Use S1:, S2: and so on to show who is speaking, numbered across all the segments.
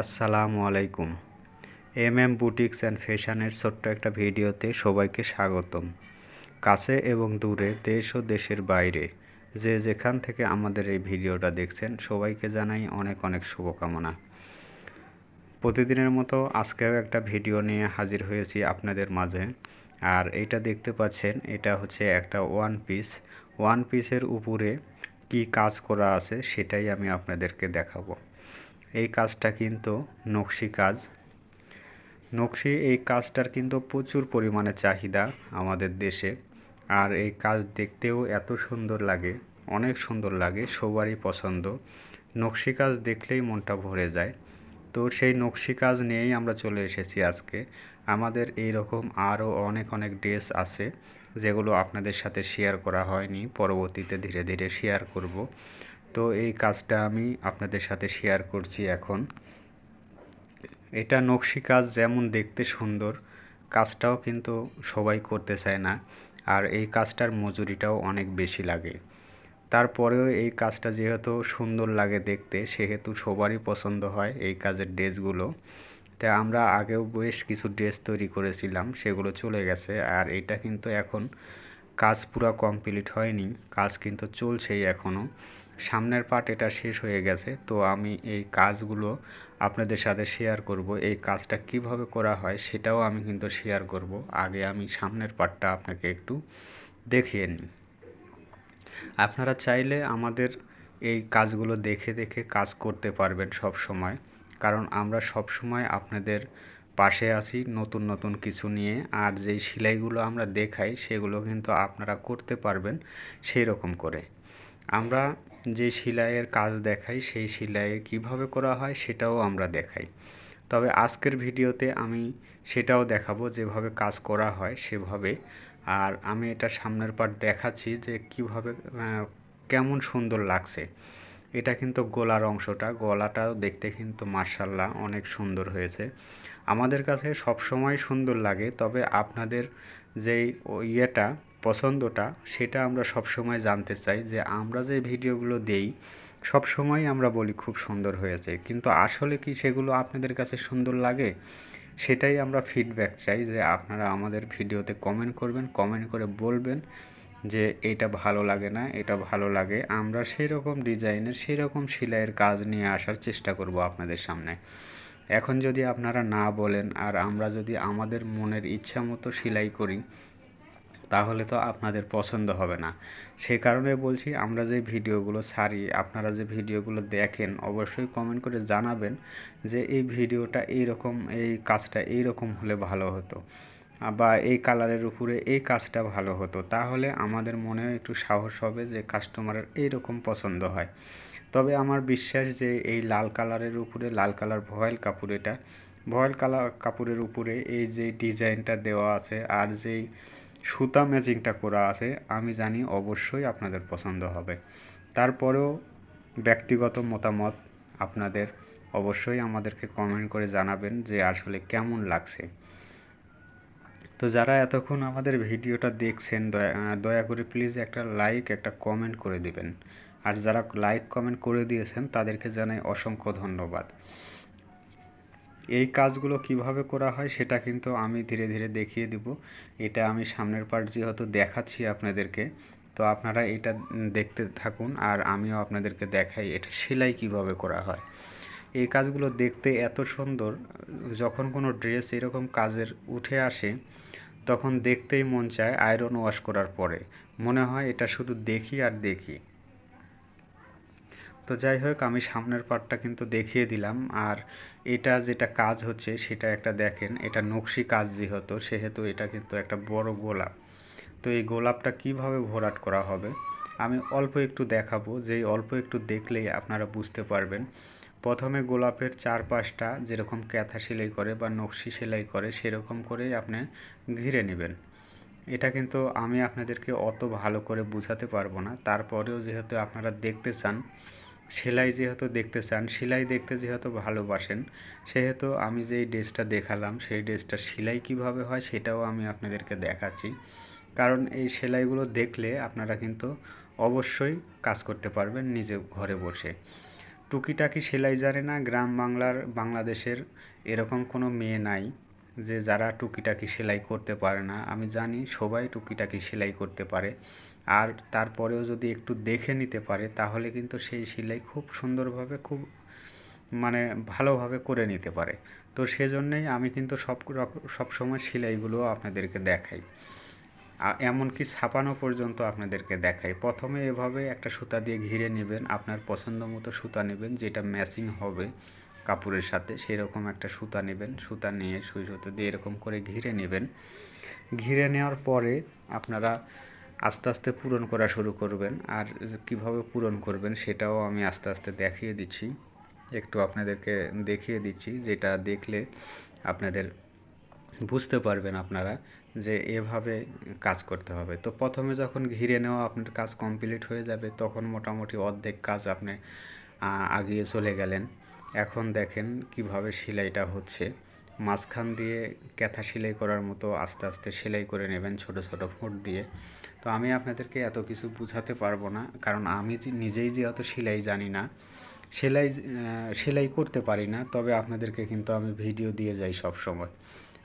S1: আসসালামু আলাইকুম। M M boutiques and ফ্যাশনের ছোট্ট একটা ভিডিওতে সবাইকে স্বাগতম। কাছে এবং দূরে দেশ ও দেশের বাইরে যে যেখান থেকে আমাদের এই ভিডিওটা দেখছেন, সবাইকে জানাই অনেক অনেক শুভকামনা। প্রতিদিনের মতো আজকেও একটা ভিডিও নিয়ে হাজির হয়েছি আপনাদের মাঝে। আর এটা দেখতে পাচ্ছেন, এটা হচ্ছে একটা ওয়ান পিস। ওয়ান পিসের উপরে কি কাজ করা আছে সেটাই আমি আপনাদেরকে দেখাবো। এই কাজটা কিন্তু নকশি কাজ। নকশি এই কাজটার কিন্তু প্রচুর পরিমাণে চাহিদা আমাদের দেশে। আর এই কাজ দেখতেও এত সুন্দর লাগে, অনেক সুন্দর লাগে, সবারই পছন্দ। নকশি কাজ দেখলেই মনটা ভরে যায়। তো সেই নকশি কাজ নিয়েই আমরা চলে এসেছি আজকে। আমাদের এই রকম আরও অনেক অনেক ড্রেস আছে, যেগুলো আপনাদের সাথে শেয়ার করা হয়নি। পরবর্তীতে ধীরে ধীরে শেয়ার করব। তো এই কাজটা আমি আপনাদের সাথে শেয়ার করছি এখন। এটা নকশি কাজ যেমন দেখতে সুন্দর, কাজটাও কিন্তু সবাই করতে চায় না। আর এই কাজটার মজুরিটাও অনেক বেশি লাগে। তারপরেও এই কাজটা যেহেতু সুন্দর লাগে দেখতে, সেহেতু সবারই পছন্দ হয় এই কাজের ড্রেসগুলো। তা আমরা আগেও বেশ কিছু ড্রেস তৈরি করেছিলাম, সেগুলো চলে গেছে। আর এটা কিন্তু এখন কাজ পুরো কমপ্লিট হয়নি, কাজ কিন্তু চলছেই এখনও সামনের পার্ট এটা শেষ হয়ে গেছে, তো আমি এই কাজগুলো আপনাদের সাথে শেয়ার করব। এই কাজটা কীভাবে করা হয় সেটাও আমি কিন্তু শেয়ার করব। আগে আমি সামনের পার্টটা আপনাকে একটু দেখিয়ে নিই। আপনারা চাইলে আমাদের এই কাজগুলো দেখে দেখে কাজ করতে পারবেন সব সময়। কারণ আমরা সব সময় আপনাদের পাশে আছি নতুন নতুন কিছু নিয়ে, আর যেই সেলাইগুলো আমরা দেখাই সেগুলো কিন্তু আপনারা করতে পারবেন সেই রকম করে। আমরা যে সেলাইয়ের কাজ দেখাই, সেই সেলাই কীভাবে করা হয় সেটাও আমরা দেখাই। তবে আজকের ভিডিওতে আমি সেটাও দেখাবো, যেভাবে কাজ করা হয় সেভাবে। আর আমি এটা সামনের পার্ট দেখাচ্ছি যে কীভাবে কেমন সুন্দর লাগছে। এটা কিন্তু গলার অংশটা গলাটাও দেখতে কিন্তু মার্শাল্লাহ অনেক সুন্দর হয়েছে। আমাদের কাছে সব সময় সুন্দর লাগে, তবে আপনাদের যেই ইয়েটা পছন্দটা, সেটা আমরা সব সময় জানতে চাই যে আমরা যে ভিডিওগুলো দেই সব সময় আমরা বলি খুব সুন্দর হয়েছে। কিন্তু আসলে কি সেগুলো আপনাদের কাছে সুন্দর লাগে? সেটাই আমরা ফিডব্যাক চাই যে আপনারা আমাদের ভিডিওতে কমেন্ট করবেন কমেন্ট করে বলবেন যে এটা ভালো লাগে না, এটা ভালো লাগে। আমরা সেই রকম ডিজাইনের সেই রকম সেলাইয়ের কাজ নিয়ে আসার চেষ্টা করব আপনাদের সামনে। এখন যদি আপনারা না বলেন আর আমরা যদি আমাদের মনের ইচ্ছা মতো সেলাই করি তাহলে তো আপনাদের পছন্দ হবে না। সে কারণে বলছি, আমরা যে ভিডিওগুলো ছাড়ি, আপনারা যে ভিডিওগুলো দেখেন, অবশ্যই কমেন্ট করে জানাবেন যে এই ভিডিওটা এইরকম, এই কাজটা এই রকম হলে ভালো হতো বা এই কালারের উপরে এই কাজটা ভালো হতো। তাহলে আমাদের মনেও একটু সাহস হবে যে কাস্টমারের এইরকম পছন্দ হয়। তবে আমার বিশ্বাস যে এই লাল কালারের উপরে, লাল কালার ভয়েল কাপড় এটা, ভয়েল কালার কাপড়ের উপরে এই যে ডিজাইনটা দেওয়া আছে আর যেই সুতা ম্যাচিংটা করা আছে, আমি জানি অবশ্যই আপনাদের পছন্দ হবে। তারপরেও ব্যক্তিগত মতামত আপনাদের অবশ্যই আমাদেরকে কমেন্ট করে জানাবেন যে আসলে কেমন লাগছে। তো যারা এতক্ষণ আমাদের ভিডিওটা দেখছেন, দয়া দয়া করে প্লিজ একটা লাইক একটা কমেন্ট করে দিবেন। আর যারা লাইক কমেন্ট করে দিয়েছেন, তাদেরকে জানাই অসংখ্য ধন্যবাদ। এই কাজগুলো কীভাবে করা হয় সেটা কিন্তু আমি ধীরে ধীরে দেখিয়ে দিব। এটা আমি সামনের পার্ট যেহেতু দেখাচ্ছি আপনাদেরকে, তো আপনারা এটা দেখতে থাকুন আর আমিও আপনাদেরকে দেখাই এটা সেলাই কীভাবে করা হয়। এই কাজগুলো দেখতে এত সুন্দর, যখন কোনো ড্রেস এরকম কাজের উঠে আসে, তখন দেখতেই মন চায় আয়রন ওয়াশ করার পরে। মনে হয় এটা শুধু দেখি আর দেখি। তো যাই হোক আমি সামনের পার্টটা কিন্তু দেখিয়ে দিলাম। আর এটা যেটা কাজ হচ্ছে, সেটা একটা দেখেন, এটা নকশি কাজ যেহেতু, সেহেতু এটা কিন্তু একটা বড় গোলাপ। তো এই গোলাপটা কীভাবে ভরাট করা হবে, আমি অল্প একটু দেখাবো। যেই অল্প একটু দেখলেই আপনারা বুঝতে পারবেন। প্রথমে গোলাপের চারপাশটা যেরকম ক্যাথা সেলাই করে বা নকশি সেলাই করে, সেরকম করেই আপনি ঘিরে নেবেন। এটা কিন্তু আমি আপনাদেরকে অত ভালো করে বুঝাতে পারব না। তারপরেও যেহেতু আপনারা দেখতে চান সেলাই যেহেতু দেখতে চান, সেলাই দেখতে যেহেতু ভালোবাসেন, সেহেতু আমি যেই ড্রেসটা দেখালাম, সেই ড্রেসটা সেলাই কীভাবে হয় সেটাও আমি আপনাদেরকে দেখাচ্ছি। কারণ এই সেলাইগুলো দেখলে আপনারা কিন্তু অবশ্যই কাজ করতে পারবেন নিজে ঘরে বসে। টুকিটাকি সেলাই জানে না, গ্রাম বাংলার, বাংলাদেশের এরকম কোনো মেয়ে নাই যে যারা টুকিটাকি সেলাই করতে পারে না। আমি জানি সবাই টুকিটাকি সেলাই করতে পারে। আর তারপরেও যদি একটু দেখে নিতে পারে, তাহলে কিন্তু সেই সেলাই খুব সুন্দরভাবে, খুব মানে ভালোভাবে করে নিতে পারে। তো সেজন্যই আমি কিন্তু সব রকম সবসময় সেলাইগুলো আপনাদেরকে দেখাই। এমনকি ছাপানো পর্যন্ত আপনাদেরকে দেখাই। প্রথমে এভাবে একটা সুতা দিয়ে ঘিরে নেবেন, আপনার পছন্দ মতো সুতা নেবেন, যেটা ম্যাচিং হবে কাপড়ের সাথে, সেরকম একটা সুতা নেবেন, সুতা নিয়ে সুই সুতা দিয়ে এরকম করে ঘিরে নেবেন। ঘিরে নেওয়ার পরে আপনারা আস্তে আস্তে পূরণ করা শুরু করবেন। আর কীভাবে পূরণ করবেন সেটাও আমি আস্তে আস্তে দেখিয়ে দিচ্ছি। একটু আপনাদেরকে দেখিয়ে দিচ্ছি, যেটা দেখলে আপনাদের বুঝতে পারবেন আপনারা যে এভাবে কাজ করতে হবে। তো প্রথমে যখন ঘিরে নেওয়া আপনার কাজ কমপ্লিট হয়ে যাবে, তখন মোটামুটি অর্ধেক কাজ আপনি আগিয়ে চলে গেলেন। এখন দেখেন কীভাবে সেলাইটা হচ্ছে। মাঝখান দিয়ে ক্যাথা সেলাই করার মতো আস্তে আস্তে সেলাই করে নেবেন ছোট ছোট ফুট দিয়ে। তো আমি আপনাদেরকে এত কিছু বোঝাতে পারব না, কারণ আমি নিজেই যে অত সেলাই জানি না, সেলাই সেলাই করতে পারি না, তবে আপনাদেরকে কিন্তু আমি ভিডিও দিয়ে যাই সব সময়।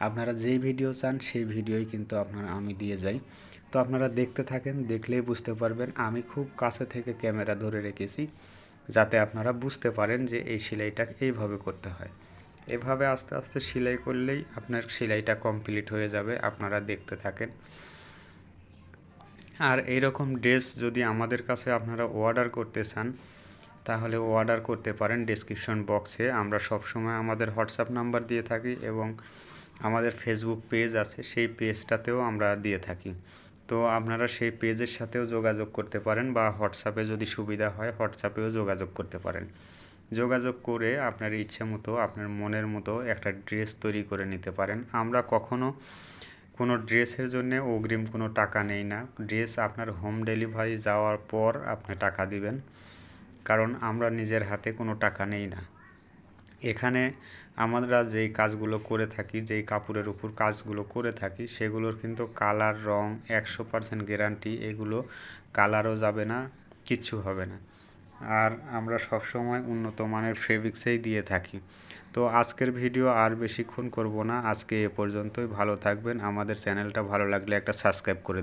S1: আপনারা যেই ভিডিও চান সেই ভিডিওই কিন্তু আপনারা, আমি দিয়ে যাই। তো আপনারা দেখতে থাকেন, দেখলেই বুঝতে পারবেন, আমি খুব কাছে থেকে ক্যামেরা ধরে রেখেছি, যাতে আপনারা বুঝতে পারেন যে এই সেলাইটা এইভাবে করতে হয়। এভাবে আস্তে আস্তে সেলাই করলেই আপনার সেলাইটা কমপ্লিট হয়ে যাবে, আপনারা দেখতে থাকেন। আর এইরকম ড্রেস যদি আমাদের কাছে আপনারা অর্ডার করতে চান, তাহলে অর্ডার করতে পারেন ডেসক্রিপশন বক্সে আমরা সবসময় আমাদের হোয়াটসঅ্যাপ নাম্বার দিয়ে থাকি এবং আমাদের ফেসবুক পেজ আছে, সেই পেজটাতেও আমরা দিয়ে থাকি। তো আপনারা সেই পেজের সাথেও যোগাযোগ করতে পারেন বা হোয়াটসঅ্যাপে যদি সুবিধা হয় হোয়াটসঅ্যাপেও যোগাযোগ করতে পারেন। যোগাযোগ করে আপনার ইচ্ছে মতো, আপনার মনের মতো একটা ড্রেস তৈরি করে নিতে পারেন। আমরা কখনো কোনো ড্রেসের জন্য অগ্রিম কোনো টাকা নেই না। ড্রেস আপনার হোম ডেলিভারি যাওয়ার পর আপনি টাকা দিবেন। কারণ আমরা নিজের হাতে কোনো টাকা নেই না। এখানে আমরা যেই কাজগুলো করে থাকি, যেই কাপড়ের উপর কাজগুলো করে থাকি, সেগুলোর কিন্তু কালার, রং একশো পার্সেন্ট গ্যারান্টি, এগুলো কালারও যাবে না, কিচ্ছু হবে না। আর আমরা সবসময় উন্নত মানের ফেব্রিক্সেই দিয়ে থাকি। তো আজকের ভিডিও আর বেশিক্ষণ করব না। আজকে এ পর্যন্তই। ভালো থাকবেন। আমাদের চ্যানেলটা ভালো লাগলে একটা সাবস্ক্রাইব করে দিন।